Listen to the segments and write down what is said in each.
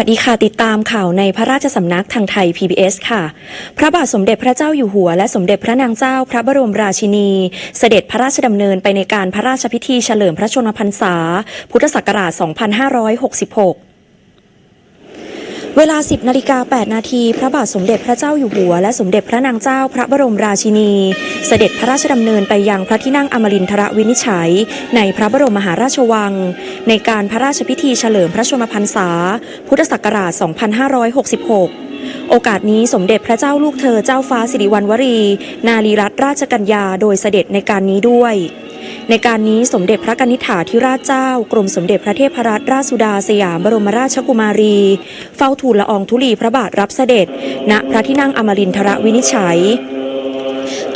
สวัสดีค่ะ ติดตามข่าวในพระราชสำนักทางไทย PBS ค่ะ พระบาทสมเด็จพระเจ้าอยู่หัว และสมเด็จพระนางเจ้าพระบรมราชินี เสด็จพระราชดำเนินไปในการพระราชพิธีเฉลิมพระชนมพรรษา พุทธศักราช 2566 เวลา 10นาฬิกา8นาทีพระบาทสมเด็จพระเจ้าอยู่หัว และสมเด็จพระนางเจ้าพระบรมราชินี เสด็จพระราชดำเนินไปยังพระที่นั่งอมรินทรวินิจฉัย ในพระบรมมหาราชวัง ในการพระราชพิธีเฉลิมพระชนมพรรษา พุทธศักราช 2566โอกาสนี้สมเด็จพระเจ้าลูกเธอเจ้าฟ้าสิริวัณวรี นารีรัตนราชกัญญาโดยเสด็จในการนี้ด้วย ในการนี้สมเด็จพระกนิษฐาธิราชเจ้ากรมสมเด็จพระเทพรัตนราชสุดาสยามบรมราชกุมารี เฝ้าทูลละอองธุลีพระบาทรับเสด็จ ณพระที่นั่งอมรินทรวินิจฉัย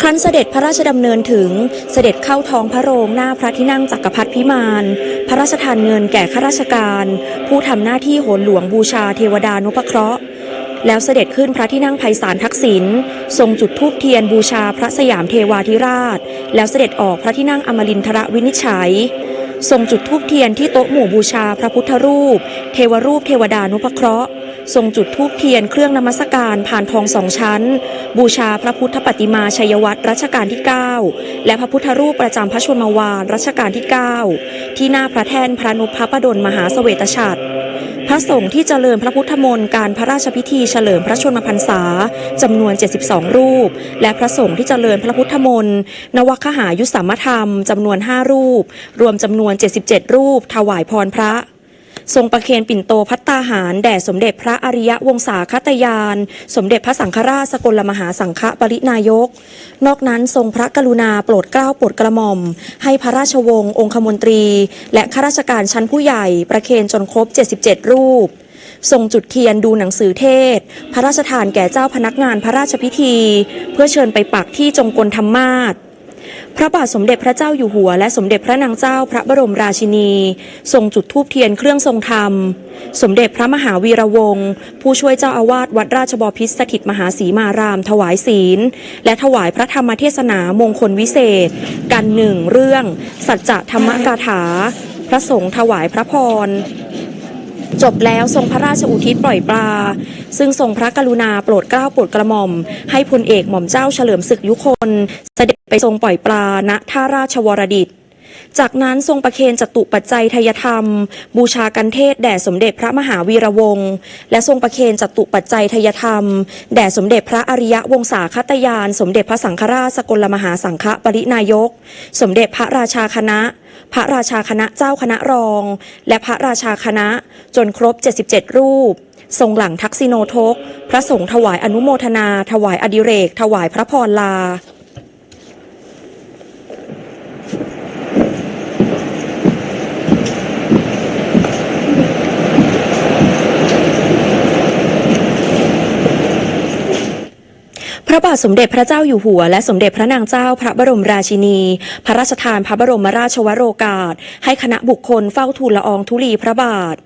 ครั้นเสด็จพระราชดำเนินถึงเสด็จเข้าท้องพระโรงหน้าพระที่นั่งจักรพรรดิพิมานพระราชทานเงินแก่ข้าราชการ ผู้ทำหน้าที่โหนหลวงบูชาเทวดานุปเคราะห์ แล้วเสด็จขึ้นพระที่นั่งไพศาลทักษิณทรงจุดธูปเทียนบูชาพระสยามเทวาธิราช แล้วเสด็จออกพระที่นั่งอมรินทรวินิจฉัย ทรงจุดธูปเทียนที่โต๊ะหมู่บูชาพระพุทธรูป เทวรูปเทวดานุปเคราะห์ทรงจุดธูปเทียนเครื่องนมัสการผ่านทองสองชั้น บูชาพระพุทธปฏิมาชัยวัตรรัชกาลที่ 9 และพระพุทธรูปประจำพระชนมวานรัชกาลที่ 9 ที่หน้าพระแท่นพระนุพพระดลมหาเสวตฉัตร พระสงฆ์ที่เจริญพระพุทธมนต์การพระราชพิธีเฉลิมพระชนมพรรษาจำนวน 72 รูป และพระสงฆ์ที่เจริญพระพุทธมนต์นวคหายุสามธรรมจำนวน 5 รูป รวมจำนวน 77 รูป ถวายพรพระ ทรงประเคนปิ่นโตพัตตาหาร แด่สมเด็จพระอริยวงศาคตยาน สมเด็จพระสังฆราชสกลมหาสังฆปรินายก นอกนั้นทรงพระกรุณาโปรดเกล้าโปรดกระหม่อม ให้พระราชวงศ์องคมนตรี และข้าราชการชั้นผู้ใหญ่ ประเคนจนครบ 77 รูปทรงจุดเทียนดูหนังสือเทศ พระราชทานแก่เจ้าพนักงานพระราชพิธี เพื่อเชิญไปปักที่จงกลธรรมาศ พระบาทสมเด็จพระเจ้าอยู่หัว และสมเด็จพระนางเจ้าพระบรมราชินี ทรงจุดธูปเทียนเครื่องทรงธรรม สมเด็จพระมหาวีระวงศ์ผู้ช่วยเจ้าอาวาสวัดราชบพิตรสถิตมหาศรีมาราม ถวายศีล และถวายพระธรรมเทศนามงคลวิเศษ กันหนึ่งเรื่อง สัจจะธรรมกาถา พระสงฆ์ถวายพระพร จบแล้วทรงพระราชอุทิศปล่อยปลา ซึ่งทรงพระกรุณาโปรดเกล้าโปรดกระหม่อม ให้พลเอกหม่อมเจ้าเฉลิมศึกยุคน เสด็จไปทรงปล่อยปลาณท่าราชวรดิต จากนั้นทรงประเคนจตุปัจจัยทยธรรม บูชากันเทศแด่สมเด็จพระมหาวีระวงศ์และทรงประเคนจตุปัจจัยทยธรรม แด่สมเด็จพระอริยวงศาคตยาน สมเด็จพระสังฆราชสกลมหาสังฆปรินายก สมเด็จพระราชาคณะ พระราชาคณะเจ้าคณะรอง และพระราชาคณะจนครบ 77 รูปทรงหลังทักษิโนทก พระสงฆ์ถวายอนุโมทนา ถวายอดิเรก ถวายพระพรลา ระบาทสมเด็จพระเจ้าอยู่หัว และสมเด็จพระนางเจ้าพระบรมราชินี พระราชทานพระบรมราชวโรกาส ให้คณะบุคคลเฝ้าทูลละอองธุลีพระบาท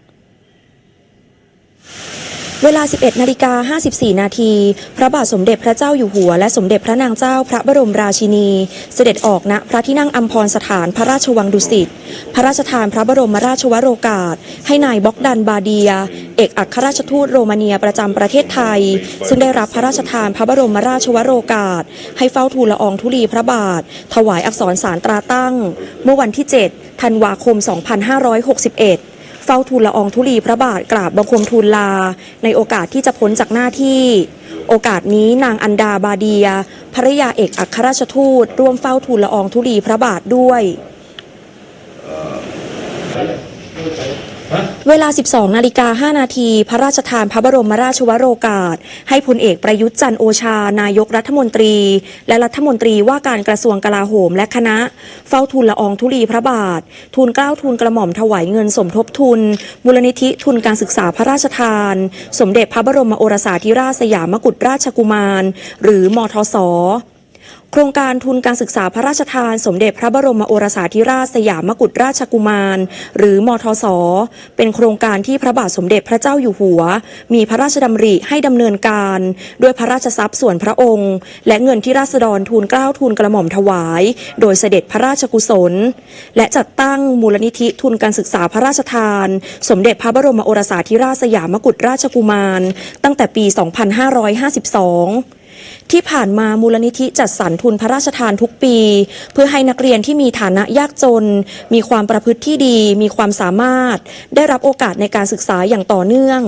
เวลา 11 นาฬิกา 54 นาที พระบาทสมเด็จพระเจ้าอยู่หัว และสมเด็จพระนางเจ้าพระบรมราชินี เสด็จออกณพระที่นั่งอัมพรสถานพระราชวังดุสิต พระราชทานพระบรมราชวโรกาส ให้นายบ็อกดันบาเดีย เอกอัครราชทูตโรมาเนียประจำประเทศไทย ซึ่งได้รับพระราชทานพระบรมราชวโรกาส ให้เฝ้าทูลละอองธุลีพระบาท ถวายอักษรสารตราตั้ง เมื่อวันที่ 7 ธันวาคม 2561 เฝ้าทูลละอองธุลีพระบาทกราบบังคมทูลลา ในโอกาสที่จะพ้นจากหน้าที่ โอกาสนี้นางอันดาบาเดียภรรยาเอกอัครราชทูต ร่วมเฝ้าทูลละอองธุลีพระบาทด้วย เวลา 12 นาฬิกา 5 นาที พระราชทานพระบรมราชวโรกาส ให้พลเอกประยุทธ์จันโอชา นายกรัฐมนตรี และรัฐมนตรีว่าการกระทรวงกลาโหมและคณะ เฝ้าทูลละอองธุลีพระบาททูลเกล้าทูลกระหม่อมถวายเงินสมทบทุน มูลนิธิทุนการศึกษาพระราชทาน สมเด็จพระบรมโอรสาธิราชสยามกุฎราชกุมาร หรือมทศ โครงการทุนการศึกษาพระราชทาน สมเด็จพระบรมโอรสาธิราชสยามกุฎราชกุมาร หรือมทศ เป็นโครงการที่พระบาทสมเด็จพระเจ้าอยู่หัว มีพระราชดำริให้ดำเนินการ ด้วยพระราชทรัพย์ส่วนพระองค์ และเงินที่ราษฎรทูลเกล้าทูลกระหม่อมถวาย โดยเสด็จพระราชกุศล และจัดตั้งมูลนิธิทุนการศึกษาพระราชทาน สมเด็จพระบรมโอรสาธิราชสยามกุฎราชกุมาร ตั้งแต่ปี 2552 ที่ผ่านมามูลนิธิจัดสรรทุนพระราชทานทุกปี เพื่อให้นักเรียนที่มีฐานะยากจน มีความประพฤติที่ดี มีความสามารถ ได้รับโอกาสในการศึกษาอย่างต่อเนื่อง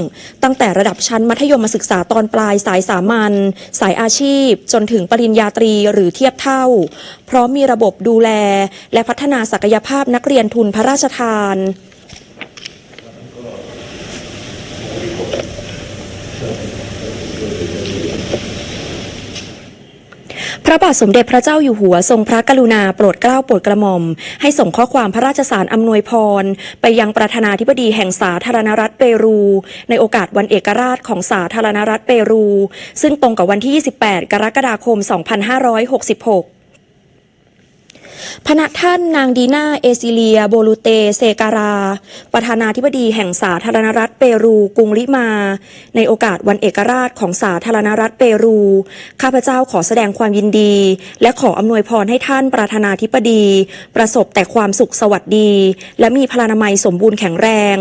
ตั้งแต่ระดับชั้นมัธยมศึกษาตอนปลายสายสามัญสายอาชีพ จนถึงปริญญาตรีหรือเทียบเท่า พร้อมมีระบบดูแล และพัฒนาศักยภาพนักเรียนทุนพระราชทาน ระบาทสมเด็จพระเจ้าอยู่หัวทรงพระกรุณาโปรดเกล้าโปรดกระหม่อม ให้ส่งข้อความพระราชสารอำนวยพร ไปยังประธานาธิบดีแห่งสาธารณรัฐเปรู ในโอกาสวันเอกราชของสาธารณรัฐเปรู ซึ่งตรงกับวันที่ 28 กรกฎาคม 2566 พระท่านนางดีนาเอซิเลีย โบลูเต เซการา ประธานาธิบดีแห่งสาธารณรัฐเปรูกรุงลิมา ในโอกาสวันเอกราชของสาธารณรัฐเปรู ข้าพเจ้าขอแสดงความยินดี และขออำนวยพรให้ท่านประธานาธิบดี ประสบแต่ความสุขสวัสดี และมีพลานามัยสมบูรณ์แข็งแรง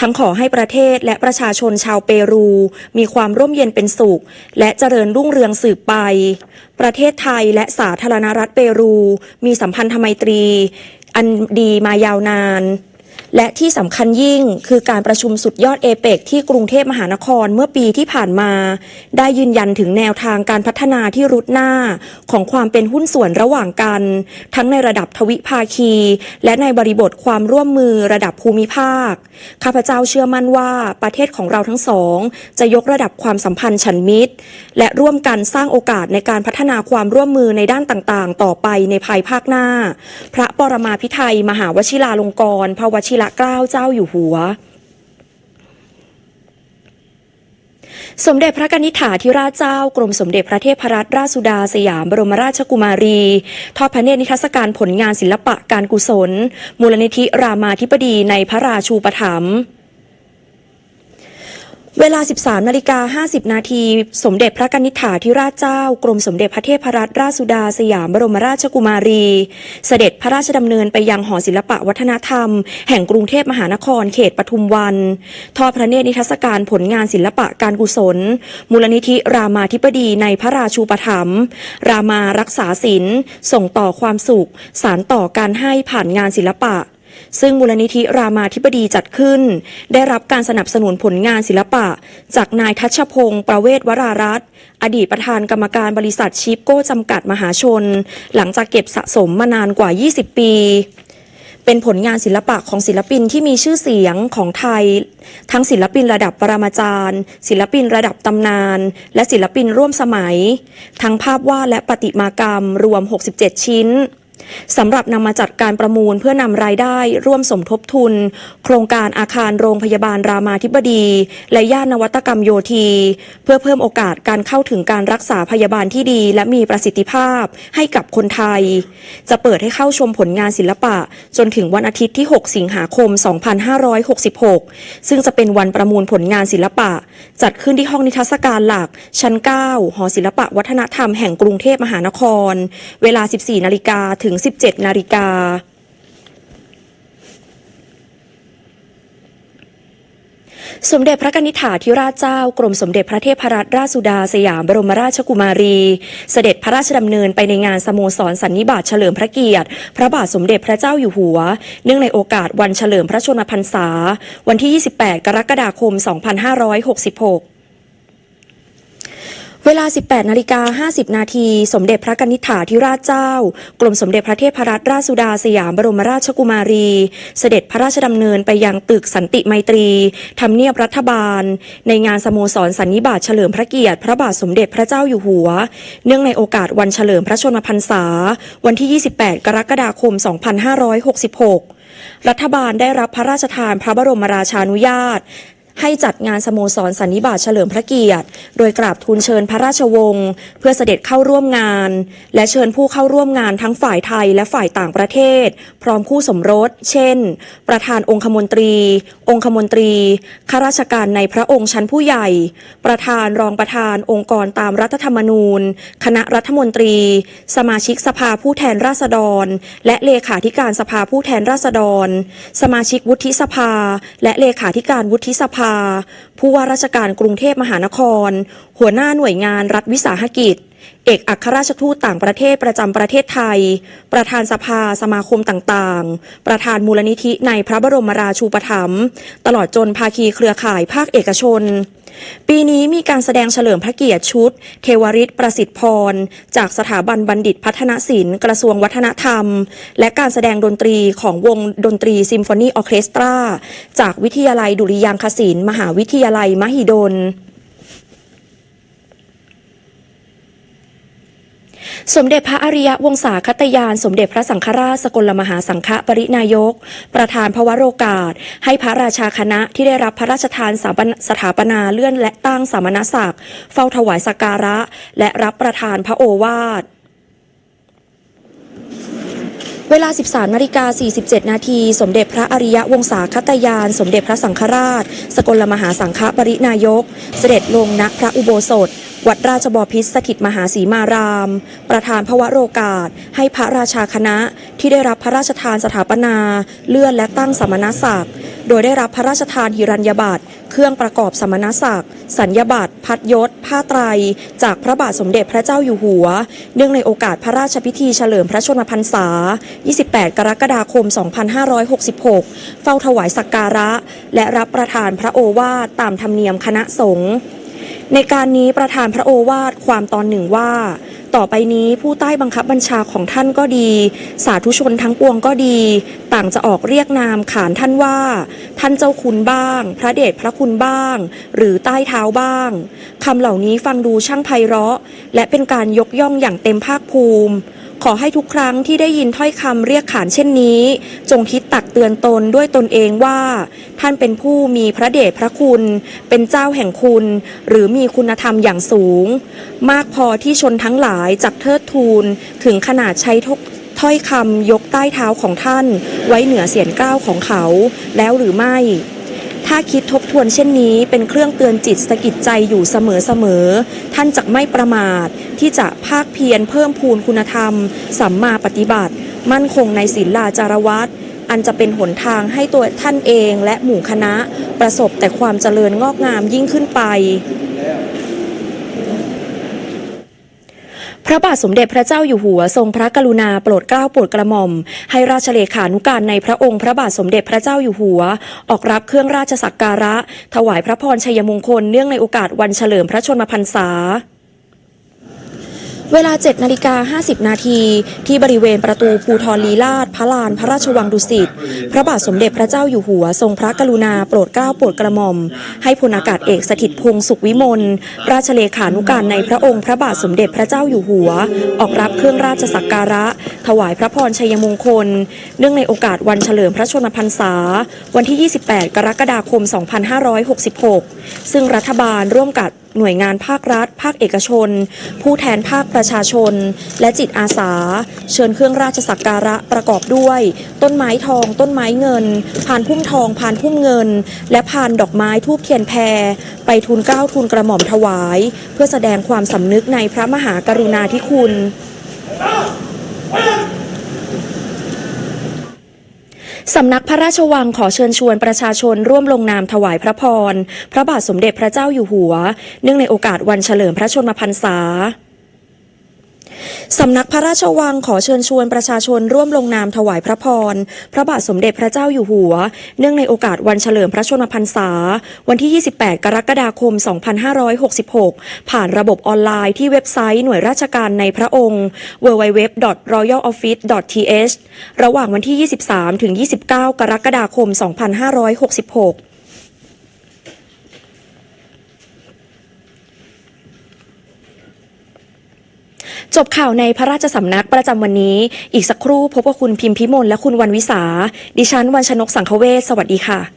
ทั้งขอให้ประเทศและประชาชนชาวเปรู มีความร่มเย็นเป็นสุข และเจริญรุ่งเรืองสืบไป ประเทศไทยและสาธารณรัฐเปรู มีสัมพันธไมตรี อันดีมายาวนาน และที่สำคัญยิ่งคือการประชุมสุดยอดเอเปกที่กรุงเทพมหานครเมื่อปีที่ผ่านมา ได้ยืนยันถึงแนวทางการพัฒนาที่รุดหน้า ของความเป็นหุ้นส่วนระหว่างกัน ทั้งในระดับทวิภาคี และในบริบทความร่วมมือระดับภูมิภาค ข้าพเจ้าเชื่อมั่นว่าประเทศของเราทั้งสอง จะยกระดับความสัมพันธ์ฉันมิตร และร่วมกันสร้างโอกาสในการพัฒนาความร่วมมือในด้านต่างๆ ต่อไปในภายภาคหน้า พระปรมาภิไธยมหาวชิราลงกรณ์พระวชิระเกล้าเจ้าอยู่หัว สมเด็จพระกนิษฐาธิราชเจ้ากรมสมเด็จพระเทพรัตนราชสุดาสยามบรมราชกุมารี ทอดพระเนตรนิทรรศการผลงานศิลปะการกุศล มูลนิธิรามาธิบดีในพระราชูปถัมภ์ เวลา 13 นาฬิกา 50 นาที สมเด็จพระกนิษฐาธิราชเจ้า กรมสมเด็จพระเทพรัตนราชสุดาสยามบรมราชกุมารี เสด็จพระราชดำเนินไปยังหอศิลปะวัฒนธรรม แห่งกรุงเทพมหานครเขตปทุมวัน ทอดพระเนตรนิทรรศการผลงานศิลปะการกุศล มูลนิธิรามาธิบดีในพระราชูปถัมภ์รามารักษาศิลส่งต่อความสุข สารต่อการให้ผ่านงานศิลปะ ซึ่งมูลนิธิรามาธิบดีจัดขึ้น ได้รับการสนับสนุนผลงานศิลปะ จากนายทัชพงศ์ประเวศวรารัตน์อดีตประธานกรรมการบริษัทชิปโก้จำกัดมหาชน หลังจากเก็บสะสมมานานกว่า 20 ปีเป็นผลงานศิลปะของศิลปินที่มีชื่อเสียงของไทย ทั้งศิลปินระดับปรมาจารย์ ศิลปินระดับตำนาน และศิลปินร่วมสมัย ทั้งภาพวาดและประติมากรรมรวม 67 ชิ้น สำหรับนำมาจัดการประมูลเพื่อนำรายได้ร่วมสมทบทุน โครงการอาคารโรงพยาบาลรามาธิบดี และย่านนวัตกรรมโยธี เพื่อเพิ่มโอกาสการเข้าถึงการรักษาพยาบาลที่ดี และมีประสิทธิภาพให้กับคนไทย จะเปิดให้เข้าชมผลงานศิลปะ จนถึงวันอาทิตย์ที่ 6 สิงหาคม 2566 ซึ่งจะเป็นวันประมูลผลงานศิลปะ จัดขึ้นที่ห้องนิทรรศการหลัก ชั้น 9 หอศิลปะวัฒนธรรมแห่งกรุงเทพมหานคร เวลา 14 นาฬิกาถึง17 นาฬิกาสมเด็จพระกนิษฐาธิราชเจ้ากรมสมเด็จพระเทพรัตนราชสุดาสยามบรมราชกุมารี เสด็จพระราชดำเนินไปในงานสโมสรสันนิบาตเฉลิมพระเกียรติ พระบาทสมเด็จพระเจ้าอยู่หัว เนื่องในโอกาสวันเฉลิมพระชนมพรรษา วันที่ 28 กรกฎาคม 2566 เวลา 18 นาฬิกา 50 นาที สมเด็จพระกนิษฐาธิราชเจ้า กรมสมเด็จพระเทพรัตนราชสุดาสยามบรมราชกุมารี เสด็จพระราชดำเนินไปยังตึกสันติไมตรีทำเนียบรัฐบาล ในงานสโมสรสันนิบาตเฉลิมพระเกียรติ พระบาทสมเด็จพระเจ้าอยู่หัว เนื่องในโอกาสวันเฉลิมพระชนมพรรษา วันที่ 28 กรกฎาคม 2566 รัฐบาลได้รับพระราชทานพระบรมราชานุญาต ให้จัดงานสโมสรสันนิบาตเฉลิมพระเกียรติ โดยกราบทูลเชิญพระราชวงศ์เพื่อเสด็จเข้าร่วมงาน และเชิญผู้เข้าร่วมงานทั้งฝ่ายไทยและฝ่ายต่างประเทศ พร้อมคู่สมรส เช่น ประธานองคมนตรี องคมนตรีข้าราชการในพระองค์ชั้นผู้ใหญ่ ประธานรองประธานองค์กรตามรัฐธรรมนูญ คณะรัฐมนตรี สมาชิกสภาผู้แทนราษฎร และเลขาธิการสภาผู้แทนราษฎร สมาชิกวุฒิสภา และเลขาธิการวุฒิสภาผู้ว่าราชการกรุงเทพมหานคร หัวหน้าหน่วยงานรัฐวิสาหกิจ เอกอัครราชทูตต่างประเทศประจำประเทศไทย ประธานสภาสมาคมต่างๆ ประธานมูลนิธิในพระบรมราชูปถัมภ์ตลอดจนภาคีเครือข่ายภาคเอกชน ปีนี้มีการแสดงเฉลิมพระเกียรติชุด เทวริตประสิทธิพร จากสถาบันบัณฑิตพัฒนศิลป์กระทรวงวัฒนธรรม และการแสดงดนตรีของวงดนตรีซิมโฟนีออเคสตรา จากวิทยาลัยดุริยางคศิลป์มหาวิทยาลัยมหิดล สมเด็จพระอริยวงศาคตยาน สมเด็จพระสังฆราชสกลมหาสังฆปรินายก ประธานพระวโรกาส ให้พระราชาคณะที่ได้รับพระราชทานสถาปนสถาปนาเลื่อนและตั้งสามณศักดิ์เฝ้าถวายสักการะ และรับประทานพระโอวาทเวลา 13นาฬิกา47 นาที สมเด็จพระอริยวงศาคตยาน สมเด็จพระสังฆราช สกลมหาสังฆปรินายก เสด็จลงณพระอุโบสถ วัดราชบพิตรสถิตมหาสีมาราม ประธานพระวโรกาส ให้พระราชาคณะที่ได้รับพระราชทานสถาปนา เลื่อนและตั้งสมณศักดิ์โดยได้รับพระราชทานหิรัญญบัตรเครื่องประกอบสมณศักดิ์สัญญบัตรพัดยศ ผ้าไตร จากพระบาทสมเด็จพระเจ้าอยู่หัว เนื่องในโอกาสพระราชพิธีเฉลิมพระชนมพรรษา 28 กรกฎาคม 2566 เฝ้าถวายสักการะ และรับประทานพระโอวาทตามธรรมเนียมคณะสงฆ์ ในการนี้ประธานพระโอวาทความตอนหนึ่งว่า ต่อไปนี้ผู้ใต้บังคับบัญชาของท่านก็ดี สาธุชนทั้งปวงก็ดี ต่างจะออกเรียกนามขานท่านว่า ท่านเจ้าคุณบ้าง พระเดชพระคุณบ้าง หรือใต้เท้าบ้างคำเหล่านี้ฟังดูช่างไพเราะ และเป็นการยกย่องอย่างเต็มภาคภูมิ ขอให้ทุกครั้งที่ได้ยินถ้อยคำเรียกขานเช่นนี้ จงคิดตักเตือนตนด้วยตนเองว่า ท่านเป็นผู้มีพระเดชพระคุณ เป็นเจ้าแห่งคุณ หรือมีคุณธรรมอย่างสูง มากพอที่ชนทั้งหลายจักเทิดทูนถึงขนาดใช้ถ้อยคำยกใต้เท้าของท่าน ไว้เหนือเสียนก้าวของเขา แล้วหรือไม่ ถ้าคิดทบทวนเช่นนี้เป็นเครื่องเตือนจิตสะกิดใจอยู่เสมอๆ ท่านจะไม่ประมาท ที่จะภาคเพียรเพิ่มพูนคุณธรรม สัมมาปฏิบัติ มั่นคงในศีลาจารวัตอันจะเป็นหนทางให้ตัวท่านเองและหมู่คณะประสบแต่ความเจริญงอกงามยิ่งขึ้นไป พระบาทสมเด็จพระเจ้าอยู่หัวทรงพระกรุณาโปรดเกล้าโปรดกระหม่อม ให้ราชเลขานุการในพระองค์พระบาทสมเด็จพระเจ้าอยู่หัว ออกรับเครื่องราชสักการะ ถวายพระพรชัยมงคลเนื่องในโอกาสวันเฉลิมพระชนมพรรษา เวลา 7 นาฬิกา 50 นาที ที่บริเวณประตูภูทรลีลาศพระลาน พระราชวังดุสิต พระบาทสมเด็จพระเจ้าอยู่หัว ทรงพระกรุณาโปรดเกล้าโปรดกระหม่อม ให้พลอากาศเอกสถิตพงศ์สุขวิมล ราชเลขานุการในพระองค์ พระบาทสมเด็จพระเจ้าอยู่หัว ออกรับเครื่องราชสักการะ ถวายพระพรชัยมงคล เนื่องในโอกาสวันเฉลิมพระชนมพรรษา วันที่ 28 กรกฎาคม 2566 ซึ่งรัฐบาลร่วมกับ หน่วยงานภาครัฐ ภาคเอกชน ผู้แทนภาคประชาชน และจิตอาสา เชิญเครื่องราชสักการะประกอบด้วย ต้นไม้ทอง ต้นไม้เงิน พานพุ่มทอง พานพุ่มเงิน และพานดอกไม้ทูบเทียนแพร ไปทูลเกล้าทูลกระหม่อมถวาย เพื่อแสดงความสำนึกในพระมหากรุณาธิคุณ สำนักพระราชวังขอเชิญชวนประชาชนร่วมลงนามถวายพระพร พระบาทสมเด็จพระเจ้าอยู่หัว เนื่องในโอกาสวันเฉลิมพระชนมพรรษา สำนักพระราชวังขอเชิญชวนประชาชนร่วมลงนามถวายพระพร พระบาทสมเด็จพระเจ้าอยู่หัว เนื่องในโอกาสวันเฉลิมพระชนมพรรษา วันที่ 28 กรกฎาคม 2566 ผ่านระบบออนไลน์ที่เว็บไซต์หน่วยราชการในพระองค์ www.royaloffice.th ระหว่างวันที่ 23 ถึง 29 กรกฎาคม 2566 จบข่าวในพระราชสำนักประจำวันนี้ อีกสักครู่พบกับคุณพิมพิมลและคุณวันวิสา ดิฉันวันชนกสังคเวศสวัสดีค่ะ